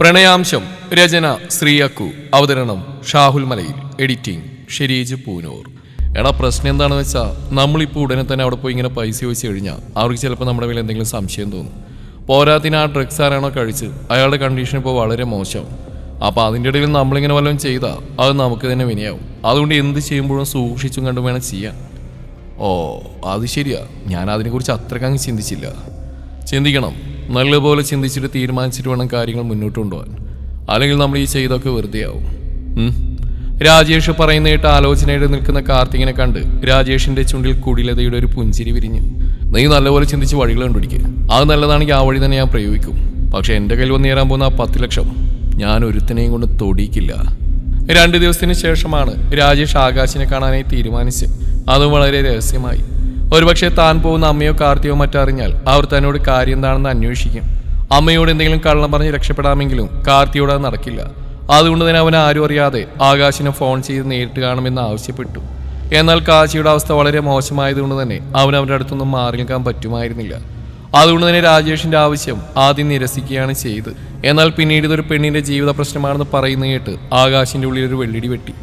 പ്രണയാംശം രചന ശ്രീയക്കു അവതരണം ഷാഹുൽ മലയിൽ എഡിറ്റിംഗ് ഷെരീജ് പൂനൂർ. എടാ പ്രശ്നം എന്താണെന്ന് വെച്ചാൽ നമ്മളിപ്പോൾ ഉടനെ തന്നെ അവിടെ പോയി ഇങ്ങനെ പൈസ ചോദിച്ചു കഴിഞ്ഞാൽ അവർക്ക് ചിലപ്പോൾ നമ്മുടെ മേലെ എന്തെങ്കിലും സംശയം തോന്നും. പോരാത്തിന് ആ ഡ്രഗ്സ് ആരാണോ കഴിച്ച് അയാളുടെ കണ്ടീഷൻ ഇപ്പോൾ വളരെ മോശം. അപ്പോൾ അതിന്റെ ഇടയിൽ നമ്മളിങ്ങനെ വല്ലതും ചെയ്താൽ അത് നമുക്ക് തന്നെ വിനയാവും. അതുകൊണ്ട് എന്ത് ചെയ്യുമ്പോഴും സൂക്ഷിച്ചും കണ്ടും വേണം ചെയ്യാൻ. ഓ അത് ശരിയാ. ഞാൻ അതിനെക്കുറിച്ച് അത്രക്കങ്ങ് ചിന്തിച്ചില്ല. ചിന്തിക്കണം. നല്ലപോലെ ചിന്തിച്ചിട്ട് തീരുമാനിച്ചിട്ട് വേണം കാര്യങ്ങൾ മുന്നോട്ട് കൊണ്ടുപോകാൻ. അല്ലെങ്കിൽ നമ്മൾ ഈ ചെയ്തൊക്കെ വെറുതെ ആവും രാജേഷ് പറയുന്ന കേട്ട് ആലോചനയുടെ നിൽക്കുന്ന കാർത്തികിനെ കണ്ട് രാജേഷിന്റെ ചുണ്ടിൽ കുടിലതയുടെ ഒരു പുഞ്ചിരി വിരിഞ്ഞു നീ നല്ലപോലെ ചിന്തിച്ച് വഴികൾ കണ്ടുപിടിക്കുക അത് നല്ലതാണെങ്കിൽ ആ വഴി തന്നെ ഞാൻ പ്രയോഗിക്കും. പക്ഷെ എന്റെ കയ്യിൽ വന്ന് നേരാൻ പോകുന്ന ആ പത്ത് ലക്ഷം ഞാൻ ഒരുത്തനെയും കൊണ്ട് തൊടിയിക്കില്ല. രണ്ട് ദിവസത്തിന് ശേഷമാണ് രാജേഷ് ആകാശിനെ കാണാനായി തീരുമാനിച്ച്. അതും വളരെ രഹസ്യമായി. ഒരുപക്ഷെ താൻ പോകുന്ന അമ്മയോ കാർത്തിയോ മറ്റോ അറിഞ്ഞാൽ അവർ തന്നോട് കാര്യം എന്താണെന്ന് അന്വേഷിക്കും. അമ്മയോട് എന്തെങ്കിലും കള്ളം പറഞ്ഞ് രക്ഷപ്പെടാമെങ്കിലും കാർത്തിയോട് അത് നടക്കില്ല. അതുകൊണ്ട് തന്നെ അവൻ ആരും അറിയാതെ ആകാശിനെ ഫോൺ ചെയ്ത് നേരിട്ട് കാണുമെന്ന് ആവശ്യപ്പെട്ടു. എന്നാൽ കാശിയുടെ അവസ്ഥ വളരെ മോശമായതുകൊണ്ട് തന്നെ അവൻ അവരുടെ അടുത്തൊന്നും മാറി നിൽക്കാൻ പറ്റുമായിരുന്നില്ല. അതുകൊണ്ട് തന്നെ രാജേഷിന്റെ ആവശ്യം ആദ്യം നിരസിക്കുകയാണ് ചെയ്ത്. എന്നാൽ പിന്നീട് ഇതൊരു പെണ്ണിന്റെ ജീവിത പ്രശ്നമാണെന്ന് പറയുന്ന കേട്ട് ആകാശിന്റെ ഉള്ളിൽ ഒരു വെള്ളിടി വെട്ടി.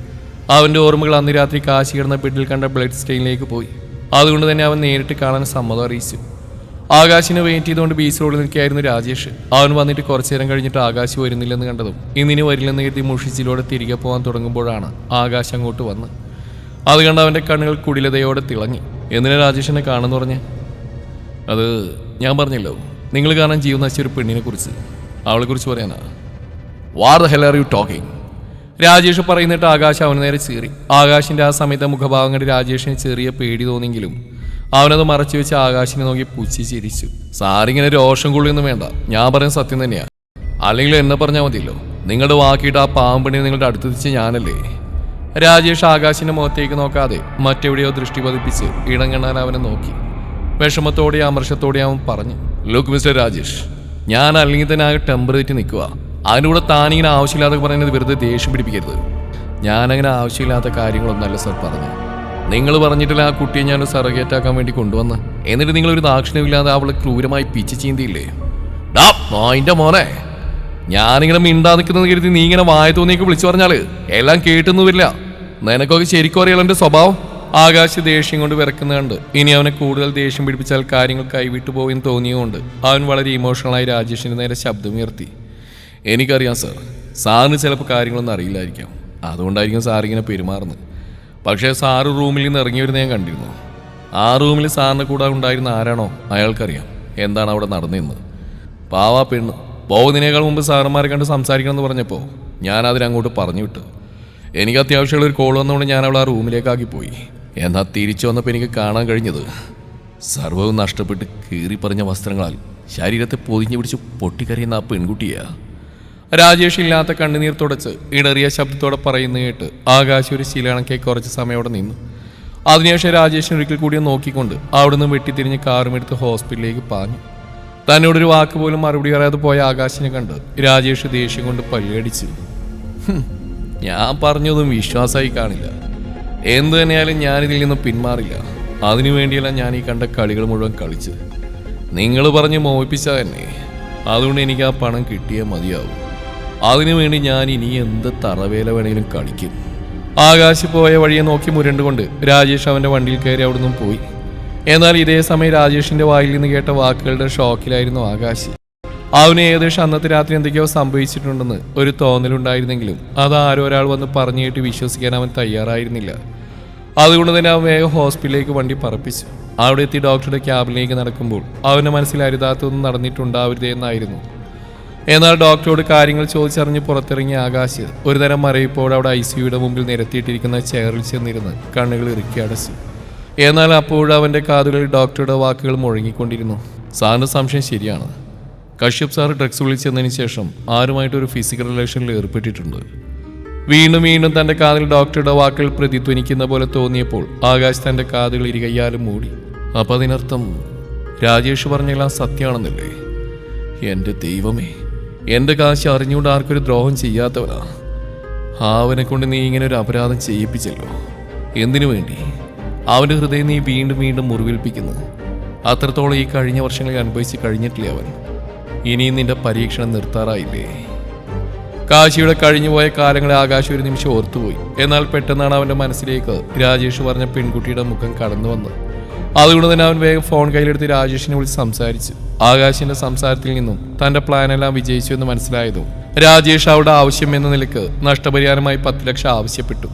അവന്റെ ഓർമ്മകൾ അന്ന് രാത്രി കാശി കിടന്ന ബെഡിൽ കണ്ട ബ്ലഡ് സ്റ്റെയിനിലേക്ക് പോയി. അതുകൊണ്ട് തന്നെ അവൻ നേരിട്ട് കാണാൻ സമ്മതം അറിയിച്ചു. ആകാശിനെ വെയിറ്റ് ചെയ്തുകൊണ്ട് ബീച്ച് റോഡിൽ നിൽക്കുകയായിരുന്നു രാജേഷ്. അവൻ വന്നിട്ട് കുറച്ചു നേരം കഴിഞ്ഞിട്ട് ആകാശ് വരുന്നില്ലെന്ന് കണ്ടതും. ഇന്നിനി വരില്ലെന്ന് കരുതി മുഷിച്ചിലൂടെ തിരികെ പോകാൻ തുടങ്ങുമ്പോഴാണ് ആകാശ് അങ്ങോട്ട് വന്ന്. അത് കണ്ട് അവന്റെ കണ്ണുകൾ കുടിലതയോടെ തിളങ്ങി. എന്തിനാ രാജേഷിനെ കാണുന്നു പറഞ്ഞേ? അത് ഞാൻ പറഞ്ഞല്ലോ. നിങ്ങൾ കാണാൻ ജീവൻ നശിച്ച ഒരു പെണ്ണിനെ കുറിച്ച് അവളെ കുറിച്ച് പറയാനാ. What the hell are you talking Rajesh പറയുന്നിട്ട് Akash അവന് നേരെ ചീറി. ആകാശിന്റെ ആ സമയത്തെ മുഖഭാവം കണ്ട് രാജേഷിന് ചെറിയ പേടി തോന്നിയെങ്കിലും അവനത് മറച്ചു വെച്ച് ആകാശിനെ നോക്കി പുച്ഛി ചിരിച്ചു. സാറിങ്ങനെ രോഷം കൊള്ളിയൊന്നും വേണ്ട. ഞാൻ പറയുന്ന സത്യം തന്നെയാ. അല്ലെങ്കിൽ എന്നെ പറഞ്ഞാൽ മതിയല്ലോ. നിങ്ങളുടെ വാക്കിയിട്ട് ആ പാമ്പിണി നിങ്ങളുടെ അടുത്ത് വെച്ച് ഞാനല്ലേ? രാജേഷ് ആകാശിന്റെ മുഖത്തേക്ക് നോക്കാതെ മറ്റെവിടെയോ ദൃഷ്ടി പതിപ്പിച്ച് ഇടങ്ങണ്ണാൻ അവനെ നോക്കി. വിഷമത്തോടെ അമർഷത്തോടെ അവൻ പറഞ്ഞു ലുക്ക് മിസ്റ്റർ രാജേഷ് ഞാൻ അല്ലെങ്കിൽ തന്നെ ആ ടെമ്പറേറ്റ് നിൽക്കുക അതിന്റെ കൂടെ താനിങ്ങനെ ആവശ്യമില്ലാതെ പറയുന്നത് വെറുതെ ദേഷ്യം പിടിപ്പിക്കരുത്. ഞാനങ്ങനെ ആവശ്യമില്ലാത്ത കാര്യങ്ങളൊന്നല്ല സാർ പറഞ്ഞു നിങ്ങൾ പറഞ്ഞിട്ടില്ല ആ കുട്ടിയെ ഞാൻ സർഗേറ്റ് ആക്കാൻ വേണ്ടി കൊണ്ടുവന്ന്. എന്നിട്ട് നിങ്ങളൊരു ദാക്ഷിണ്യമില്ലാതെ അവളെ ക്രൂരമായി പിച്ച് ചീന്തിയില്ലേ? ഡാ മോനെ. ഞാനിങ്ങനെ മിണ്ടാ നിൽക്കുന്നത് കരുതി നീ ഇങ്ങനെ വായ തോന്നിയൊക്കെ വിളിച്ചു പറഞ്ഞാൽ എല്ലാം കേട്ടൊന്നും നിനക്കൊക്കെ ശരിക്കും അറിയാലോ എന്റെ സ്വഭാവം? ആകാശ് ദേഷ്യം കൊണ്ട് വിറക്കുന്നുണ്ട് ഇനി അവനെ കൂടുതൽ ദേഷ്യം പിടിപ്പിച്ചാൽ കാര്യങ്ങൾ കൈവിട്ടു പോകുമെന്ന് തോന്നിയതുകൊണ്ട് അവൻ വളരെ ഇമോഷണലായി രാജേഷിന്റെ നേരെ ശബ്ദമുയർത്തി. എനിക്കറിയാം സാർ. സാറിന് ചിലപ്പോൾ കാര്യങ്ങളൊന്നും അറിയില്ലായിരിക്കാം. അതുകൊണ്ടായിരിക്കും സാർ ഇങ്ങനെ പെരുമാറുന്നത്. പക്ഷേ സാറ് റൂമിൽ നിന്ന് ഇറങ്ങി വരുന്ന ഞാൻ കണ്ടിരുന്നു. ആ റൂമിൽ സാറിന് കൂടെ ഉണ്ടായിരുന്ന ആരാണോ അയാൾക്കറിയാം. എന്താണ് അവിടെ നടന്നിരുന്നത്? പാവാ പെണ്ണ്. പോകുന്നതിനേക്കാൾ മുമ്പ് സാറന്മാരെ കണ്ട് സംസാരിക്കണമെന്ന് പറഞ്ഞപ്പോൾ ഞാൻ അതിനങ്ങോട്ട് പറഞ്ഞു വിട്ടു. എനിക്ക് അത്യാവശ്യമുള്ള ഒരു കോൾ വന്നുകൊണ്ട് ഞാൻ അവൾ ആ റൂമിലേക്കാക്കി പോയി. എന്നാൽ തിരിച്ചു വന്നപ്പോൾ എനിക്ക് കാണാൻ കഴിഞ്ഞത് സർവവും നഷ്ടപ്പെട്ട് കീറിപ്പറഞ്ഞ വസ്ത്രങ്ങളാൽ ശരീരത്തെ പൊതിഞ്ഞു പിടിച്ച് പൊട്ടിക്കറിയുന്ന ആ പെൺകുട്ടിയാ. രാജേഷ് ഇല്ലാത്ത കണ്ണുനീർ തുടച്ച് ഇടറിയ ശബ്ദത്തോടെ പറയുന്നു കേട്ട് ആകാശ് ഒരു ശീലണക്കെ കുറച്ച് സമയം അവിടെ നിന്നു. അതിനുശേഷം രാജേഷിന് ഒരിക്കൽ കൂടി നോക്കിക്കൊണ്ട് അവിടുന്ന് വെട്ടിത്തിരിഞ്ഞ് കാറുമെടുത്ത് ഹോസ്പിറ്റലിലേക്ക് പാഞ്ഞു. തന്നോടൊരു വാക്ക് പോലും മറുപടി പറയാതെ പോയ ആകാശിനെ കണ്ട് രാജേഷ് ദേഷ്യം കൊണ്ട് പല്ലിയടിച്ചു ഞാൻ പറഞ്ഞതും വിശ്വാസമായി കാണില്ല. എന്തു തന്നെയായാലും ഞാനിതിൽ നിന്ന് പിന്മാറില്ല. അതിനു വേണ്ടിയല്ല ഞാൻ ഈ കണ്ട കളികൾ മുഴുവൻ കളിച്ചത്. നിങ്ങൾ പറഞ്ഞ് മോഹിപ്പിച്ചാൽ തന്നെ അതുകൊണ്ട് എനിക്ക് ആ പണം കിട്ടിയേ മതിയാവും. അതിനുവേണ്ടി ഞാൻ ഇനി എന്ത് തറവേല വേണേലും കളിക്കും. ആകാശ് പോയ വഴിയെ നോക്കി മുരണ്ടുകൊണ്ട് രാജേഷ് അവന്റെ വണ്ടിയിൽ കയറി അവിടുന്ന് പോയി. എന്നാൽ ഇതേ സമയം രാജേഷിന്റെ വായിൽ നിന്ന് കേട്ട വാക്കുകളുടെ ഷോക്കിലായിരുന്നു ആകാശ്. അവന് ഏകദേശം അന്നത്തെ രാത്രി എന്തൊക്കെയോ സംഭവിച്ചിട്ടുണ്ടെന്ന് ഒരു തോന്നലുണ്ടായിരുന്നെങ്കിലും അത് ആരോ ഒരാൾ വന്ന് പറഞ്ഞു കേട്ട് വിശ്വസിക്കാൻ അവൻ തയ്യാറായിരുന്നില്ല. അതുകൊണ്ട് തന്നെ അവൻ വേഗം ഹോസ്പിറ്റലിലേക്ക് വണ്ടി പറപ്പിച്ചു. അവിടെ എത്തി ഡോക്ടറുടെ ക്യാബിനിലേക്ക് നടക്കുമ്പോൾ അവന്റെ മനസ്സിൽ അരുതാത്തൊന്നും നടന്നിട്ടുണ്ടാവരുതേ എന്നായിരുന്നു എന്നാൽ ഡോക്ടറോട് കാര്യങ്ങൾ ചോദിച്ചറിഞ്ഞ് പുറത്തിറങ്ങിയ ആകാശ് ഒരു തരം മറയിപ്പോൾ അവിടെ ഐ സിയുടെ മുമ്പിൽ നിരത്തിയിട്ടിരിക്കുന്ന ചെയറിൽ ചെന്നിരുന്ന് കണ്ണുകൾ ഇറുക്കി അടച്ചു. എന്നാൽ അപ്പോൾ അവന്റെ കാതുകളിൽ ഡോക്ടറുടെ വാക്കുകൾ മുഴങ്ങിക്കൊണ്ടിരുന്നു. സാറിന്റെ സംശയം ശരിയാണ്. കശ്യപ് സാർ ഡ്രഗ്സ് വിളിച്ചെന്നതിന് ശേഷം ആരുമായിട്ട് ഒരു ഫിസിക്കൽ റിലേഷനിൽ ഏർപ്പെട്ടിട്ടുണ്ട്. വീണ്ടും വീണ്ടും തന്റെ കാതിൽ ഡോക്ടറുടെ വാക്കുകൾ പ്രതിധ്വനിക്കുന്ന പോലെ തോന്നിയപ്പോൾ ആകാശ് തന്റെ കാതുകൾ ഇരുകയ്യാലും മൂടി. അപ്പം അതിനർത്ഥം രാജേഷ് പറഞ്ഞെല്ലാം സത്യമാണെന്നല്ലേ? എന്റെ ദൈവമേ എന്റെ കാശ് അറിഞ്ഞുകൊണ്ട് ആർക്കൊരു ദ്രോഹം ചെയ്യാത്തവനാ. അവനെ കൊണ്ട് നീ ഇങ്ങനെ ഒരു അപരാധം ചെയ്യിപ്പിച്ചല്ലോ. എന്തിനു വേണ്ടി? അവന്റെ ഹൃദയം നീ വീണ്ടും വീണ്ടും മുറിവേൽപ്പിക്കുന്നു അത്രത്തോളം ഈ കഴിഞ്ഞ വർഷങ്ങളിൽ അനുഭവിച്ച് കഴിഞ്ഞിട്ടില്ലേ അവൻ? ഇനിയും നിന്റെ പരീക്ഷണം നിർത്താറായില്ലേ? കാശിയുടെ കഴിഞ്ഞുപോയ കാലങ്ങളെ ആകാശം ഒരു നിമിഷം ഓർത്തുപോയി. എന്നാൽ പെട്ടെന്നാണ് അവന്റെ മനസ്സിലേക്ക് രാജേഷ് പറഞ്ഞ പെൺകുട്ടിയുടെ മുഖം കടന്നു വന്നത് അതുകൊണ്ട് തന്നെ അവൻ വേഗം ഫോൺ കയ്യിലെടുത്ത് രാജേഷിനെ വിളിച്ച് സംസാരിച്ചു. ആകാശിന്റെ സംസാരത്തിൽ നിന്നും തന്റെ പ്ലാൻ എല്ലാം വിജയിച്ചു എന്ന് മനസ്സിലായതും രാജേഷ് അവളുടെ ആവശ്യം എന്ന നിലയ്ക്ക് നഷ്ടപരിഹാരമായി പത്ത് ലക്ഷം ആവശ്യപ്പെട്ടു.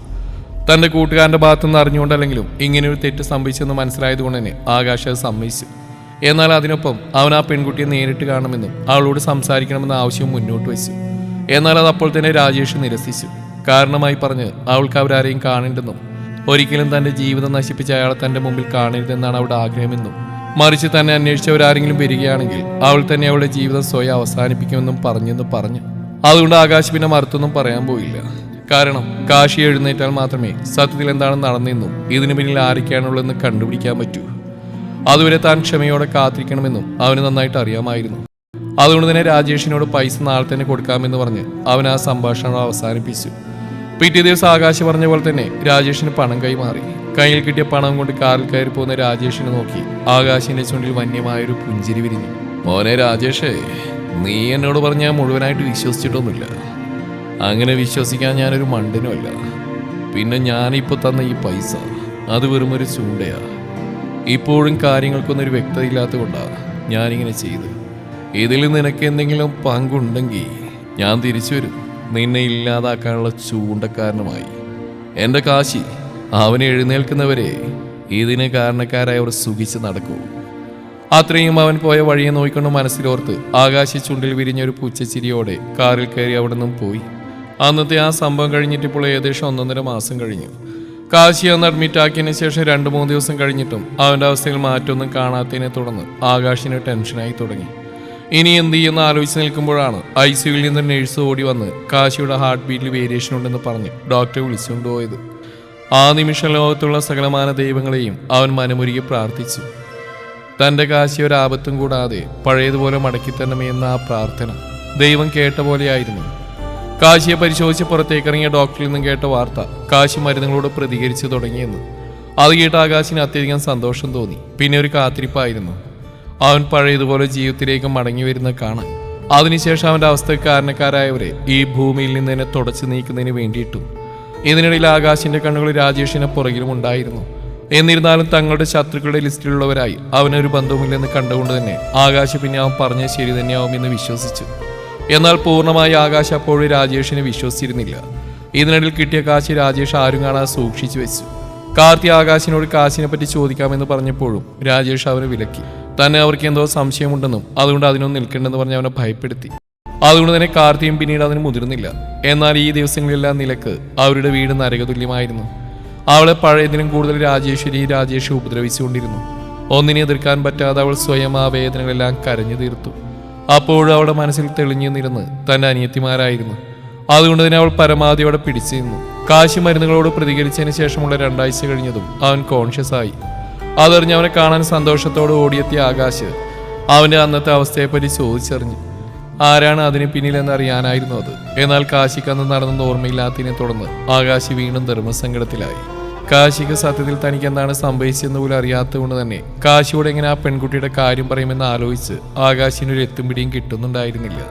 തന്റെ കൂട്ടുകാരന്റെ ഭാഗത്തുനിന്ന് അറിഞ്ഞുകൊണ്ടല്ലെങ്കിലും ഇങ്ങനെ ഒരു തെറ്റ് സംഭവിച്ചെന്ന് മനസ്സിലായതുകൊണ്ട് തന്നെ ആകാശ് അത് സമ്മതിച്ചു. എന്നാൽ അതിനൊപ്പം അവൻ ആ പെൺകുട്ടിയെ നേരിട്ട് കാണണമെന്നും അവളോട് സംസാരിക്കണമെന്ന ആവശ്യം മുന്നോട്ട് വെച്ചു. എന്നാൽ അത് അപ്പോൾ തന്നെ രാജേഷ് നിരസിച്ചു. കാരണമായി പറഞ്ഞ് അവൾക്ക് അവരാരെയും കാണേണ്ടെന്നും ഒരിക്കലും തന്റെ ജീവിതം നശിപ്പിച്ച അയാളെ തന്റെ മുമ്പിൽ കാണരുതെന്നാണ് അവളുടെ ആഗ്രഹമെന്നും മറിച്ച് തന്നെ അന്വേഷിച്ചവരാരെങ്കിലും വരികയാണെങ്കിൽ അവൾ തന്നെ അവളുടെ ജീവിതം സ്വയം അവസാനിപ്പിക്കുമെന്നും പറഞ്ഞെന്ന് പറഞ്ഞു. അതുകൊണ്ട് ആകാശ് പിന്നെ മറുത്തൊന്നും പറയാൻ പോയില്ല. കാരണം കാശി എഴുന്നേറ്റാൽ മാത്രമേ സത്യത്തിൽ എന്താണ് നടന്നെന്നും ഇതിനു പിന്നിൽ ആരൊക്കെയാണുള്ളതെന്ന് കണ്ടുപിടിക്കാൻ പറ്റൂ. അതുവരെ താൻ ക്ഷമയോടെ കാത്തിരിക്കണമെന്നും അവന് നന്നായിട്ട് അറിയാമായിരുന്നു. അതുകൊണ്ട് തന്നെ രാജേഷിനോട് പൈസ നാളെ തന്നെ കൊടുക്കാമെന്ന് പറഞ്ഞ് അവൻ ആ സംഭാഷണം അവസാനിപ്പിച്ചു. പിറ്റേ ദിവസം ആകാശ് പറഞ്ഞ പോലെ തന്നെ രാജേഷിന് പണം കൈമാറി. കയ്യിൽ കിട്ടിയ പണം കൊണ്ട് കാറിൽ കയറി പോകുന്ന രാജേഷിനെ നോക്കി ആകാശിന്റെ ചുണ്ടിൽ വന്യമായൊരു പുഞ്ചിരി വിരിഞ്ഞു. മോനെ രാജേഷേ നീ എന്നോട് പറഞ്ഞ മുഴുവനായിട്ട് വിശ്വസിച്ചിട്ടൊന്നുമില്ല. അങ്ങനെ വിശ്വസിക്കാൻ ഞാനൊരു മണ്ടനുമല്ല. പിന്നെ ഞാനിപ്പോൾ തന്ന ഈ പൈസ അത് വെറും ഒരു ചൂണ്ടയാ. ഇപ്പോഴും കാര്യങ്ങൾക്കൊന്നും ഒരു വ്യക്തത ഇല്ലാത്ത കൊണ്ടാണ് ഞാനിങ്ങനെ ചെയ്ത് ഇതിൽ നിനക്ക് എന്തെങ്കിലും പങ്കുണ്ടെങ്കിൽ ഞാൻ തിരിച്ചു വരും. നിന്നെ ഇല്ലാതാക്കാനുള്ള ചൂണ്ടക്കാരനുമായി എന്റെ കാശി അവനെ എഴുന്നേൽക്കുന്നവരെ ഇതിന് കാരണക്കാരായവർ സുഖിച്ച് നടക്കൂ. അത്രയും അവൻ പോയ വഴിയെ നോക്കിക്കൊണ്ട് മനസ്സിലോർത്ത് ആകാശ ചുണ്ടിൽ വിരിഞ്ഞൊരു പൂച്ചച്ചിരിയോടെ കാറിൽ കയറി അവിടെ നിന്നും പോയി. അന്നത്തെ ആ സംഭവം കഴിഞ്ഞിട്ടിപ്പോൾ ഏകദേശം ഒന്നൊന്നര മാസം കഴിഞ്ഞു. കാശി അന്ന് അഡ്മിറ്റ് ആക്കിയതിന് ശേഷം രണ്ട് മൂന്ന് ദിവസം കഴിഞ്ഞിട്ടും അവന്റെ അവസ്ഥയിൽ മാറ്റമൊന്നും കാണാത്തതിനെ തുടർന്ന് ആകാശിന് ടെൻഷനായി തുടങ്ങി. ഇനി എന്ത് ചെയ്യുന്ന ആലോചിച്ച് നിൽക്കുമ്പോഴാണ് ഐ സിയുവിൽ നിന്ന് നഴ്സ് ഓടി വന്ന് കാശിയുടെ ഹാർട്ട് ബീറ്റിൽ വേരിയേഷൻ ഉണ്ടെന്ന് പറഞ്ഞ് ഡോക്ടറെ വിളിച്ചുകൊണ്ടുപോയത്. ആ നിമിഷം ലോകത്തുള്ള സകലമാന ദൈവങ്ങളെയും അവൻ മനമുരുകി പ്രാർത്ഥിച്ചു. തന്റെ കാശി ഒരാപത്തും കൂടാതെ പഴയതുപോലെ മടക്കി തരണമേ എന്ന ആ പ്രാർത്ഥന ദൈവം കേട്ട പോലെയായിരുന്നു. കാശിയെ പരിശോധിച്ച് പുറത്തേക്കിറങ്ങിയ ഡോക്ടറിൽ നിന്നും കേട്ട വാർത്ത കാശി മരുന്നുകളോട് പ്രതികരിച്ചു തുടങ്ങിയെന്ന്. അത് കേട്ട ആകാശിന് അത്യധികം സന്തോഷം തോന്നി. പിന്നെ ഒരു കാത്തിരിപ്പായിരുന്നു. അവൻ പഴയതുപോലെ ജീവിതത്തിലേക്ക് മടങ്ങി വരുന്ന കാണാൻ. അതിനുശേഷം അവന്റെ അവസ്ഥയ്ക്ക് കാരണക്കാരായവരെ ഈ ഭൂമിയിൽ നിന്ന് തന്നെ തുടച്ചു നീക്കുന്നതിന് വേണ്ടിയിട്ടും ഇതിനിടയിൽ ആകാശിന്റെ കണ്ണുകൾ രാജേഷിന് പുറകിലും ഉണ്ടായിരുന്നു. എന്നിരുന്നാലും തങ്ങളുടെ ശത്രുക്കളുടെ ലിസ്റ്റിലുള്ളവരായി അവനൊരു ബന്ധവുമില്ലെന്ന് കണ്ടുകൊണ്ട് തന്നെ ആകാശ് പിന്നെ അവൻ പറഞ്ഞ ശരി തന്നെയാവുമെന്ന് വിശ്വസിച്ചു. എന്നാൽ പൂർണമായി ആകാശ് അപ്പോഴും രാജേഷിനെ വിശ്വസിച്ചിരുന്നില്ല. ഇതിനിടയിൽ കിട്ടിയ കാശ് രാജേഷ് ആരും കാണാതെ സൂക്ഷിച്ചു വെച്ചു. കാർത്തി ആകാശിനോട് കാശിനെ പറ്റി ചോദിക്കാമെന്ന് പറഞ്ഞപ്പോഴും രാജേഷ് അവനെ വിലക്കി. തന്നെ അവർക്ക് എന്തോ സംശയമുണ്ടെന്നും അതുകൊണ്ട് അതിനൊന്നും നിൽക്കണ്ടെന്ന് പറഞ്ഞ് അവനെ ഭയപ്പെടുത്തി. അതുകൊണ്ട് തന്നെ കാർത്തിയും പിന്നീട് അതിന് മുതിർന്നില്ല. എന്നാൽ ഈ ദിവസങ്ങളിലെല്ലാം നിലയ്ക്ക് അവരുടെ വീട് നരകതുല്യമായിരുന്നു. അവളെ പഴയതിനും കൂടുതൽ രാജേശ്വരി രാജേഷ് ഉപദ്രവിച്ചുകൊണ്ടിരുന്നു. ഒന്നിനെ എതിർക്കാൻ പറ്റാതെ അവൾ സ്വയം ആ വേദനകളെല്ലാം കരഞ്ഞു തീർത്തു. അപ്പോഴും അവളുടെ മനസ്സിൽ തെളിഞ്ഞു നിരുന്ന് തന്റെ അനിയത്തിമാരായിരുന്നു. അതുകൊണ്ട് തന്നെ അവൾ പരമാവധി അവിടെ കാശി മരുന്നുകളോട് പ്രതികരിച്ചതിന് ശേഷമുള്ള രണ്ടാഴ്ച കഴിഞ്ഞതും അവൻ കോൺഷ്യസ് ആയി. അതറിഞ്ഞ് അവനെ കാണാൻ സന്തോഷത്തോടെ ഓടിയെത്തിയ ആകാശ് അവന്റെ അന്നത്തെ അവസ്ഥയെപ്പറ്റി ചോദിച്ചറിഞ്ഞു. ആരാണ് അതിന് പിന്നിലെന്ന് അറിയാനായിരുന്നു അത്. എന്നാൽ കാശിക്ക് അന്ന് നടന്നത് ഓർമ്മയില്ലാത്തതിനെ തുടർന്ന് ആകാശ് വീണ്ടും ധർമ്മസങ്കടത്തിലായി. കാശിക്ക് സത്യത്തിൽ തനിക്ക് എന്താണ് സംഭവിച്ചതെന്ന് പോലും അറിയാത്തതുകൊണ്ട് തന്നെ കാശിയോട് എങ്ങനെ ആ പെൺകുട്ടിയുടെ കാര്യം പറയുമെന്ന് ആലോചിച്ച് ആകാശിനൊരു എത്തും പിടിയും കിട്ടുന്നുണ്ടായിരുന്നില്ല.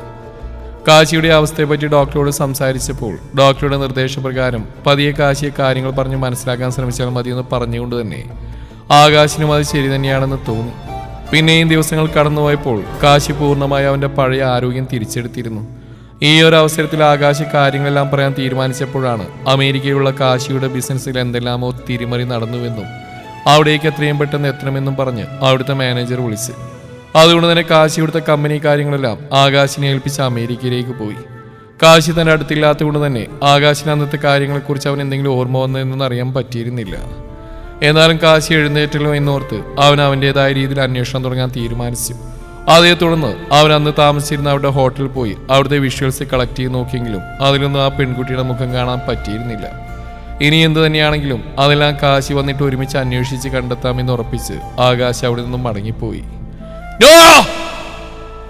കാശിയുടെ അവസ്ഥയെപ്പറ്റി ഡോക്ടറോട് സംസാരിച്ചപ്പോൾ ഡോക്ടറുടെ നിർദ്ദേശപ്രകാരം പതിയെ കാശിയെ കാര്യങ്ങൾ പറഞ്ഞ് മനസ്സിലാക്കാൻ ശ്രമിച്ചാൽ മതിയെന്ന് പറഞ്ഞുകൊണ്ട് തന്നെ ആകാശിനും അത് ശരി തന്നെയാണെന്ന് തോന്നി. പിന്നെയും ദിവസങ്ങൾ കടന്നുപോയപ്പോൾ കാശി പൂർണമായി അവന്റെ പഴയ ആരോഗ്യം തിരിച്ചെടുത്തിരുന്നു. ഈ ഒരു അവസരത്തിൽ ആകാശി കാര്യങ്ങളെല്ലാം പറയാൻ തീരുമാനിച്ചപ്പോഴാണ് അമേരിക്കയിലുള്ള കാശിയുടെ ബിസിനസ്സിൽ എന്തെല്ലാമോ തിരിമറി നടന്നുവെന്നും അവിടേക്ക് എത്രയും പെട്ടെന്ന് എത്തണമെന്നും പറഞ്ഞ് അവിടുത്തെ മാനേജർ വിളിച്ച്. അതുകൊണ്ട് തന്നെ കാശി ഇവിടുത്തെ കമ്പനി കാര്യങ്ങളെല്ലാം ആകാശിനെ ഏൽപ്പിച്ച് അമേരിക്കയിലേക്ക് പോയി. കാശി തന്റെ അടുത്തില്ലാത്തതുകൊണ്ട് തന്നെ ആകാശിന് അന്നത്തെ കാര്യങ്ങളെക്കുറിച്ച് അവൻ എന്തെങ്കിലും ഓർമ്മ വന്നതെന്നൊന്നും അറിയാൻ പറ്റിയിരുന്നില്ല. എന്നാലും കാശി എഴുന്നേറ്റല്ലോ എന്നോർത്ത് അവൻ അവന്റെതായ രീതിയിൽ അന്വേഷണം തുടങ്ങാൻ തീരുമാനിച്ചു. അതേ തുടർന്ന് അവൻ അന്ന് താമസിച്ചിരുന്ന അവരുടെ ഹോട്ടലിൽ പോയി അവിടുത്തെ വിഷ്വൽസ് കളക്ട് ചെയ്ത് നോക്കിയെങ്കിലും അതിലൊന്നും ആ പെൺകുട്ടിയുടെ മുഖം കാണാൻ പറ്റിയിരുന്നില്ല. ഇനി എന്ത് തന്നെയാണെങ്കിലും അതെല്ലാം കാശി വന്നിട്ട് ഒരുമിച്ച് അന്വേഷിച്ച് കണ്ടെത്താമെന്ന് ഉറപ്പിച്ച് ആകാശ് അവിടെ നിന്നും മടങ്ങിപ്പോയി!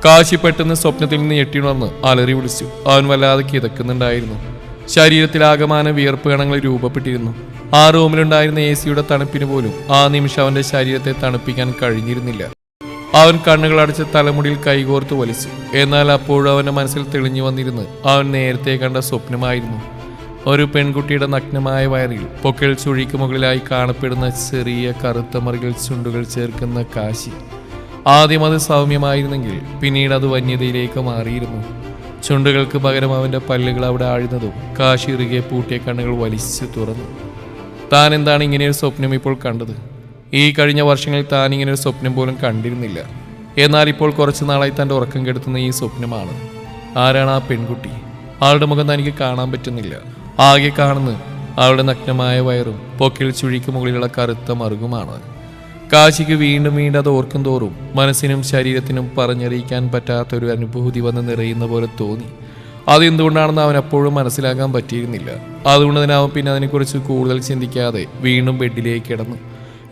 കാശി പെട്ടെന്ന് സ്വപ്നത്തിൽ നിന്ന് ഞെട്ടിയുണർന്ന് അലറി വിളിച്ചു. അവൻ വല്ലാതെ കിതക്കുന്നുണ്ടായിരുന്നു. ശരീരത്തിലാകമാന വിയർപ്പ് കണങ്ങൾ രൂപപ്പെട്ടിരുന്നു. ആ റൂമിലുണ്ടായിരുന്ന എ സിയുടെ തണുപ്പിന് പോലും ആ നിമിഷം അവന്റെ ശരീരത്തെ തണുപ്പിക്കാൻ കഴിഞ്ഞിരുന്നില്ല. അവൻ കണ്ണുകൾ അടച്ച് തലമുടിയിൽ കൈകോർത്ത് വലിച്ചു. എന്നാൽ അപ്പോഴും അവന്റെ മനസ്സിൽ തെളിഞ്ഞു വന്നിരുന്ന് അവൻ നേരത്തെ കണ്ട സ്വപ്നമായിരുന്നു. ഒരു പെൺകുട്ടിയുടെ നഗ്നമായ വയറിൽ പൊക്കിൾ ചുഴിക്ക് മുകളിലായി കാണപ്പെടുന്ന ചെറിയ കറുത്ത മറികൾ ചുണ്ടുകൾ ചേർക്കുന്ന കാശി. ആദ്യം അത് സൗമ്യമായിരുന്നെങ്കിൽ പിന്നീട് അത് വന്യതയിലേക്ക് മാറിയിരുന്നു. ചുണ്ടുകൾക്ക് പകരം അവന്റെ പല്ലുകൾ അവിടെ ആഴുന്നതും കാശി ഇറുകെ പൂട്ടിയ കണ്ണുകൾ വലിച്ചു തുറന്നു. താൻ എന്താണ് ഇങ്ങനെയൊരു സ്വപ്നം ഇപ്പോൾ കണ്ടത്? ഈ കഴിഞ്ഞ വർഷങ്ങളിൽ താൻ ഒരു സ്വപ്നം പോലും കണ്ടിരുന്നില്ല. എന്നാൽ ഇപ്പോൾ കുറച്ച് നാളായി തന്റെ ഉറക്കം കെടുത്തുന്ന ഈ സ്വപ്നമാണ്. ആരാണ് ആ പെൺകുട്ടി? ആളുടെ മുഖം തനിക്ക് കാണാൻ പറ്റുന്നില്ല. ആകെ കാണുന്നത് അവളുടെ നഗ്നമായ വയറും പൊക്കിൽ ചുഴിക്ക് മുകളിലുള്ള കറുത്ത മറുകുമാണ്. കാശിക്ക് വീണ്ടും വീണ്ടും അത് ഓർക്കും തോറും മനസ്സിനും ശരീരത്തിനും പറഞ്ഞറിയിക്കാൻ പറ്റാത്തൊരു അനുഭൂതി വന്ന് നിറയുന്ന പോലെ തോന്നി. അതെന്തുകൊണ്ടാണെന്ന് അവൻ അപ്പോഴും മനസ്സിലാക്കാൻ പറ്റിയിരുന്നില്ല. അതുകൊണ്ട് തന്നെ അവൻ പിന്നെ അതിനെക്കുറിച്ച് കൂടുതൽ ചിന്തിക്കാതെ വീണ്ടും ബെഡിലേക്ക് കിടന്നു.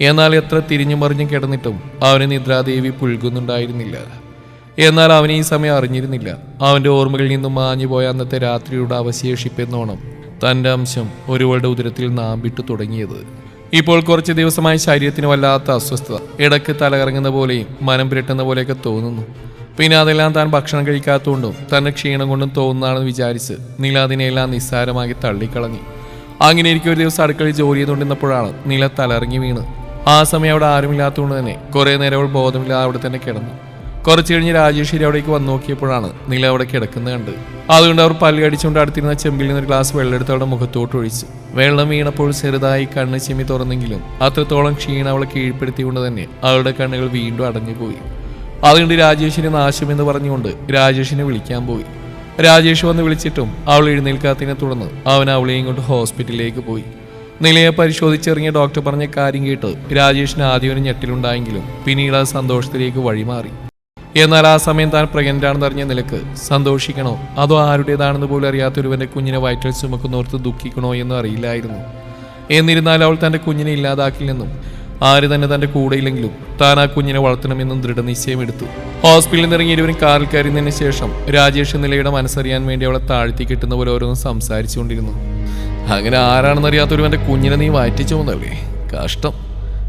എന്നാൽ എത്ര തിരിഞ്ഞു മറിഞ്ഞു കിടന്നിട്ടും അവന് നിദ്രാദേവി പുൽകുന്നുണ്ടായിരുന്നില്ല. എന്നാൽ അവൻ ഈ സമയം അറിഞ്ഞിരുന്നില്ല. അവന്റെ ഓർമ്മകളിൽ നിന്നും മാഞ്ഞു പോയ അന്നത്തെ രാത്രിയുടെ അവശേഷിപ്പെന്നോണം തന്റെ അംശം ഒരുവളുടെ ഉദരത്തിൽ നാമ്പിട്ട് തുടങ്ങിയത്. ഇപ്പോൾ കുറച്ച് ദിവസമായി ശരീരത്തിന് വല്ലാത്ത അസ്വസ്ഥത ഇടയ്ക്ക് തലകറങ്ങുന്ന പോലെയും മനം പുരട്ടുന്ന പോലെയൊക്കെ തോന്നുന്നു. പിന്നെ അതെല്ലാം താൻ ഭക്ഷണം കഴിക്കാത്തതുകൊണ്ടും തന്നെ ക്ഷീണം കൊണ്ടും തോന്നുന്നതാണെന്ന് വിചാരിച്ച് നില അതിനെല്ലാം നിസ്സാരമാക്കി തള്ളിക്കളഞ്ഞു. അങ്ങനെ എനിക്ക് ഒരു ദിവസം അടുക്കളയിൽ ജോലി ചെയ്തുകൊണ്ടിരുന്നപ്പോഴാണ് നില തലറങ്ങി വീണ്. ആ സമയം അവിടെ ആരുമില്ലാത്തതുകൊണ്ട് തന്നെ കുറേ നേരം അവൾ ബോധമില്ലാതെ അവിടെ തന്നെ കിടന്നു. കുറച്ച് കഴിഞ്ഞ് രാജേശ്വരി അവിടേക്ക് വന്നു നോക്കിയപ്പോഴാണ് നീല അവിടെ കിടക്കുന്നത് കണ്ട്. അതുകൊണ്ട് അവർ പല്ല് അടിച്ചുകൊണ്ട് അടുത്തിരുന്ന ചെമ്പിൽ നിന്ന് ഒരു ഗ്ലാസ് വെള്ളം എടുത്ത് അവളുടെ മുഖത്തോട്ട് ഒഴിച്ച്. വെള്ളം വീണപ്പോൾ ചെറുതായി കണ്ണ് ചിമ്മി തുറന്നെങ്കിലും അത്രത്തോളം ക്ഷീണം അവളെ കീഴ്പ്പെടുത്തിക്കൊണ്ട് തന്നെ അവളുടെ കണ്ണുകൾ വീണ്ടും അടഞ്ഞുപോയി. അതുകൊണ്ട് രാജേഷിനെ നാശമെന്ന് പറഞ്ഞുകൊണ്ട് രാജേഷിനെ വിളിക്കാൻ പോയി. രാജേഷ് വന്ന് വിളിച്ചിട്ടും അവൾ എഴുന്നേൽക്കാത്തതിനെ തുടർന്ന് അവൻ അവളെയും കൊണ്ട് ഹോസ്പിറ്റലിലേക്ക് പോയി. നിലയെ പരിശോധിച്ചിറങ്ങിയ ഡോക്ടർ പറഞ്ഞ കാര്യം കേട്ട് രാജേഷിന് ആദ്യം ഒരു ഞെട്ടിലുണ്ടായെങ്കിലും പിന്നീട് ആ സന്തോഷത്തിലേക്ക് വഴിമാറി. എന്നാൽ ആ സമയം താൻ പ്രഗ്നന്റ് ആണെന്ന് അറിഞ്ഞ നിലയ്ക്ക് സന്തോഷിക്കണോ? അതോ ആരുടേതാണെന്ന് പോലും അറിയാത്തൊരുവന്റെ കുഞ്ഞിനെ വയറ്റിൽ ചുമക്കുന്നോർത്ത് ദുഃഖിക്കണോ എന്നും അറിയില്ലായിരുന്നു. എന്നിരുന്നാൽ അവൾ തന്റെ കുഞ്ഞിനെ ഇല്ലാതാക്കില്ലെന്നും ആര് തന്നെ തന്റെ കൂടെയില്ലെങ്കിലും താൻ ആ കുഞ്ഞിനെ വളർത്തണമെന്നും ദൃഢനിശ്ചയമെടുത്തു ഹോസ്പിറ്റലിൽ നിന്ന് ഇറങ്ങി ഇരുവരും കാറിൽ കയറിയതിന് ശേഷം രാജേഷ് നിലയുടെ മനസ്സറിയാൻ വേണ്ടി അവളെ താഴ്ത്തി കിട്ടുന്ന പോലെ ഓരോന്നും സംസാരിച്ചുകൊണ്ടിരുന്നു. അങ്ങനെ ആരാണെന്നറിയാത്തൊരുവന്റെ കുഞ്ഞിനെ നീ വാറ്റിച്ചു പോകുന്നല്ലേ കഷ്ടം.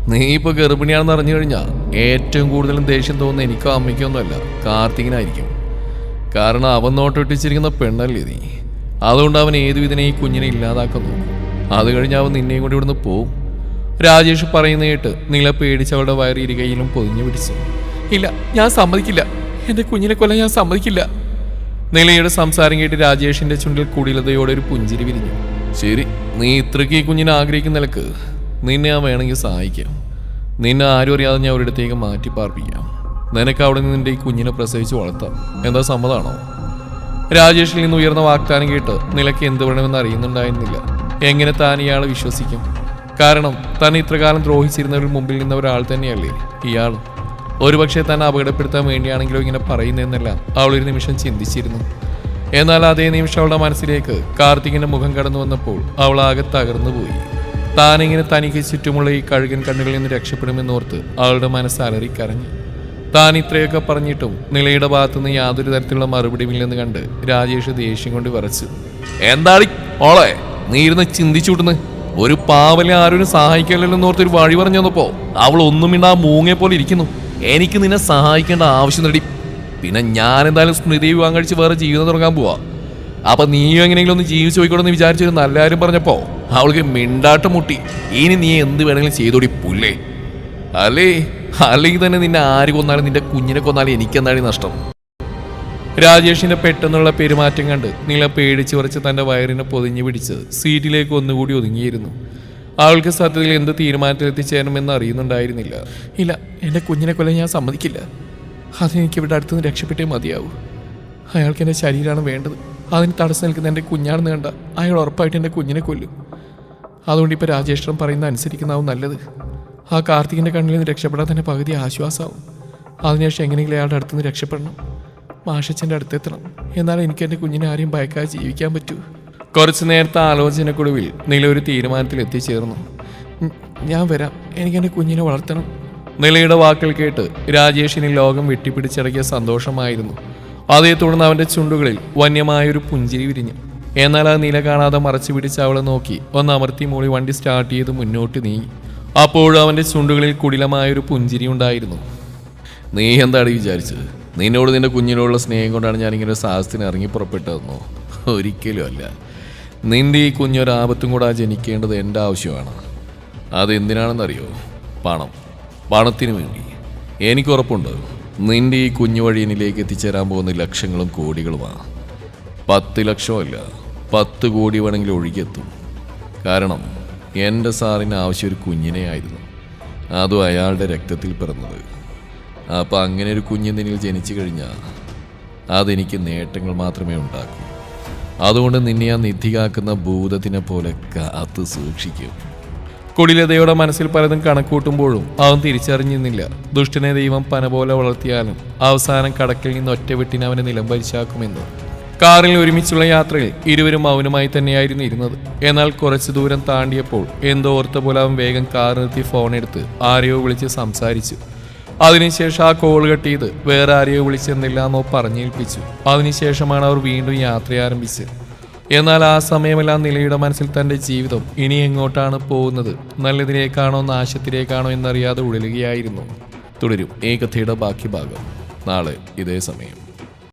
നീ ഇപ്പൊ ഗർഭിണിയാണെന്ന് അറിഞ്ഞു കഴിഞ്ഞാൽ ഏറ്റവും കൂടുതലും ദേഷ്യം തോന്നുന്ന എനിക്കോ അമ്മയ്ക്കോ ഒന്നുമല്ല കാർത്തികനായിരിക്കും. കാരണം അവൻ നോട്ടൊട്ടിച്ചിരിക്കുന്ന പെണ്ണല്ലേ നീ. അതുകൊണ്ട് അവൻ ഏതുവിധനെ ഈ കുഞ്ഞിനെ ഇല്ലാതാക്കുന്നു. അത് കഴിഞ്ഞ് അവൻ നിന്നെയും കൂടി ഇവിടുന്ന് പോവും. രാജേഷ് പറയുന്ന കേട്ട് നില പേടിച്ച് അവളുടെ വയറി ഇരുകയിലും പൊതിഞ്ഞു പിടിച്ചു. ഇല്ല ഞാൻ സമ്മതിക്കില്ല. എന്റെ കുഞ്ഞിനെ കൊല്ലാൻ ഞാൻ സമ്മതിക്കില്ല. നിലയുടെ സംസാരം കേട്ട് രാജേഷിന്റെ ചുണ്ടിൽ കുടിലതയോടെ ഒരു പുഞ്ചിരി വിരിഞ്ഞു. ശരി നീ ഇത്രയ്ക്ക് ഈ കുഞ്ഞിനെ ആഗ്രഹിക്കുന്ന നിലയ്ക്ക് നിന്നെ ഞാൻ വേണമെങ്കിൽ സഹായിക്കാം. നിന്നെ ആരും അറിയാതെ ഞാൻ ഒരിടത്തേക്ക് മാറ്റി പാർപ്പിക്കാം. നിനക്ക് അവിടെ നിന്ന് നിന്റെ ഈ കുഞ്ഞിനെ പ്രസവിച്ച് വളർത്താം. എന്താ സമ്മതമാണോ രാജേഷിൽ നിന്ന് ഉയർന്ന വാഗ്ദാനം കേട്ട് നിലയ്ക്ക് എന്ത് വേണമെന്ന് അറിയുന്നുണ്ടായിരുന്നില്ല. എങ്ങനെ താൻ ഇയാളെ വിശ്വസിക്കും? കാരണം താൻ ഇത്രകാലം ദ്രോഹിച്ചിരുന്നവരിൽ മുമ്പിൽ നിന്ന ഒരാൾ തന്നെയല്ലേ? ഇയാൾ. ഒരുപക്ഷെ തന്നെ അപകടപ്പെടുത്താൻ വേണ്ടിയാണെങ്കിലോ ഇങ്ങനെ പറയുന്നതെന്നെല്ലാം അവൾ ഒരു നിമിഷം ചിന്തിച്ചിരുന്നു. എന്നാൽ അതേ നിമിഷം അവളുടെ മനസ്സിലേക്ക് കാർത്തികിന്റെ മുഖം കടന്നു വന്നപ്പോൾ അവൾ ആകെ തകർന്നുപോയി. താനിങ്ങനെ തനിക്ക് ചുറ്റുമുള്ള ഈ കഴുകൻ കണ്ണുകളിൽ നിന്ന് രക്ഷപ്പെടുമെന്നോർത്ത് അവളുടെ മനസ്സ് അലറിക്കരഞ്ഞു. താൻ ഇത്രയൊക്കെ പറഞ്ഞിട്ടും നിലയുടെ ഭാഗത്തുനിന്ന് യാതൊരു തരത്തിലുള്ള മറുപടിയുമില്ലെന്ന് കണ്ട് രാജേഷ് ദേഷ്യം കൊണ്ട് വിറച്ചു. എന്താളി ഓളെ നീ ഇരുന്ന് ചിന്തിച്ചുവിട്ടുന്ന് ഒരു പാവലെ ആരും സഹായിക്കല്ലോ ഓർത്ത് ഒരു വഴി പറഞ്ഞു തന്നപ്പോ അവൾ ഒന്നും ഇണ്ടാ മൂങ്ങെ പോലെ ഇരിക്കുന്നു. എനിക്ക് നിന്നെ സഹായിക്കേണ്ട ആവശ്യം നേടി പിന്നെ ഞാൻ എന്തായാലും സ്മൃതി വിവാഹം കഴിച്ച് വേറെ ജീവിതം തുടങ്ങാൻ പോവാ. അപ്പൊ നീയും എങ്ങനെയെങ്കിലും ഒന്ന് ജീവിച്ചു പോയിക്കോടെന്ന് വിചാരിച്ചൊരു നല്ല കാര്യം പറഞ്ഞപ്പോ അവൾക്ക് മിണ്ടാട്ടം മുട്ടി. ഇനി നീ എന്ത് വേണമെങ്കിലും ചെയ്തോടി പുല്ലേ. അല്ലേ? അല്ലെങ്കിൽ തന്നെ നിന്നെ ആര് കൊന്നാലും നിന്റെ കുഞ്ഞിനെ കൊന്നാലും എനിക്കെന്താണ് നഷ്ടം? രാജേഷിന്റെ പെട്ടെന്നുള്ള പെരുമാറ്റം കണ്ട് നില പേടിച്ചു വരച്ച് തന്റെ വയറിനെ പൊതിഞ്ഞു പിടിച്ച് സീറ്റിലേക്ക് ഒന്നുകൂടി ഒതുങ്ങിയിരുന്നു. അവൾക്ക് സത്യത്തിൽ എന്ത് തീരുമാനത്തിലെത്തിച്ചേരണമെന്ന് അറിയുന്നുണ്ടായിരുന്നില്ല. ഇല്ല എന്റെ കുഞ്ഞിനെ കൊല്ലം ഞാൻ സമ്മതിക്കില്ല. അതെനിക്ക് ഇവിടെ അടുത്തുനിന്ന് രക്ഷപ്പെട്ടേ മതിയാവൂ. അയാൾക്ക് എന്റെ ശരീരമാണ് വേണ്ടത്. അതിന് തടസ്സം നിൽക്കുന്ന എന്റെ കുഞ്ഞാണെന്ന് കണ്ട അയാൾ ഉറപ്പായിട്ട് എന്റെ കുഞ്ഞിനെ കൊല്ലും. അതുകൊണ്ട് ഇപ്പോൾ രാജേഷ്ട്രൻ പറയുന്ന അനുസരിക്കുന്നതാവും നല്ലത്. ആ കാർത്തികിന്റെ കണ്ണിൽ നിന്ന് രക്ഷപ്പെടാൻ തന്നെ പകുതി ആശ്വാസമാവും. അതിനുശേഷം എങ്ങനെയെങ്കിലും അയാളുടെ അടുത്തുനിന്ന് രക്ഷപ്പെടണം. മാഷച്ചന്റെ അടുത്തെത്തണം. എന്നാൽ എനിക്ക് എന്റെ കുഞ്ഞിനെ ആരെയും ഭയക്കാതെ ജീവിക്കാൻ പറ്റൂ. കുറച്ച് നേരത്തെ ആലോചനക്കൊടുവിൽ നില ഒരു തീരുമാനത്തിൽ എത്തിച്ചേർന്നു "ഉം, ഞാൻ വരാം. എനിക്ക് എന്റെ കുഞ്ഞിനെ വളർത്തണം. നിലയുടെ വാക്കുകൾ കേട്ട് രാജേഷിന് ലോകം വെട്ടിപ്പിടിച്ചടക്കിയ സന്തോഷമായിരുന്നു. അതേ തുടർന്ന് അവന്റെ ചുണ്ടുകളിൽ വന്യമായൊരു പുഞ്ചിരി വിരിഞ്ഞു. എന്നാൽ ആ നില കാണാതെ മറച്ചു പിടിച്ച് അവളെ നോക്കി ഒന്ന് അമർത്തി മൂളി വണ്ടി സ്റ്റാർട്ട് ചെയ്ത് മുന്നോട്ട് നീങ്ങി. അപ്പോഴും അവന്റെ ചുണ്ടുകളിൽ കുടിലമായൊരു പുഞ്ചിരി ഉണ്ടായിരുന്നു. നീ എന്താണ് വിചാരിച്ചത്? നിന്നോട് നിന്റെ കുഞ്ഞിനോടുള്ള സ്നേഹം കൊണ്ടാണ് ഞാനിങ്ങനെ ഒരു സാഹസത്തിന് ഇറങ്ങി പുറപ്പെട്ടതെന്നോ? ഒരിക്കലും അല്ല. നിന്റെ ഈ കുഞ്ഞൊരാപത്തും കൂടെ ജനിക്കേണ്ടത് എന്റെ ആവശ്യമാണ്. അതെന്തിനാണെന്നറിയോ? പണം. പണത്തിന് വേണ്ടി. എനിക്ക് ഉറപ്പുണ്ട്. നിന്റെ ഈ കുഞ്ഞു വഴി എന്നിലേക്ക് എത്തിച്ചേരാൻ പോകുന്ന ലക്ഷങ്ങളും കോടികളുമാണ് പത്ത് ലക്ഷമല്ല പത്ത് കോടി വേണമെങ്കിൽ ഒഴുകിയെത്തും. കാരണം എന്റെ സാറിന് ആവശ്യം ഒരു കുഞ്ഞിനെ ആയിരുന്നു അതും അയാളുടെ രക്തത്തിൽ പിറന്നത്. അപ്പം അങ്ങനെ ഒരു കുഞ്ഞ് നിന്നിൽ ജനിച്ചു കഴിഞ്ഞാൽ അതെനിക്ക് നേട്ടങ്ങൾ മാത്രമേ ഉണ്ടാക്കൂ. അതുകൊണ്ട് നിന്നെ ആ നിധി കാക്കുന്ന ഭൂതത്തിനെ പോലെ കാത്തു സൂക്ഷിക്കും. കുടിലതയുടെ മനസ്സിൽ പലതും കണക്കൂട്ടുമ്പോഴും അവൻ തിരിച്ചറിഞ്ഞിരുന്നില്ല. ദുഷ്ടനെ ദൈവം പന പോലെ വളർത്തിയാലും അവസാനം കടക്കിൽ നിന്ന് ഒറ്റവെട്ടിന് അവനെ നിലംപരിശാക്കുമെന്ന് കാറിൽ ഒരുമിച്ചുള്ള യാത്രയിൽ ഇരുവരും മൗനമായി തന്നെയായിരുന്നു ഇരുന്നത്. എന്നാൽ കുറച്ചു ദൂരം താണ്ടിയപ്പോൾ എന്തോ ഓർത്ത പോലെ അവൻ വേഗം കാർ നിർത്തി ഫോൺ എടുത്ത് ആരെയോ വിളിച്ച് സംസാരിച്ചു. അതിനുശേഷം ആ കോൾ കെട്ടിയത് വേറെ ആരെയോ വിളിച്ചെന്നില്ല എന്നോ പറഞ്ഞേൽപ്പിച്ചു. അതിനുശേഷമാണ് അവർ വീണ്ടും യാത്ര ആരംഭിച്ചത്. എന്നാൽ ആ സമയമെല്ലാം നിലയുടെ മനസ്സിൽ തന്റെ ജീവിതം ഇനി എങ്ങോട്ടാണ് പോകുന്നത്? നല്ലതിലേക്കാണോ നാശത്തിലേക്കാണോ എന്നറിയാതെ ഉഴലുകയായിരുന്നു. തുടരും ഈ കഥയുടെ ബാക്കി ഭാഗം. നാളെ ഇതേ സമയം.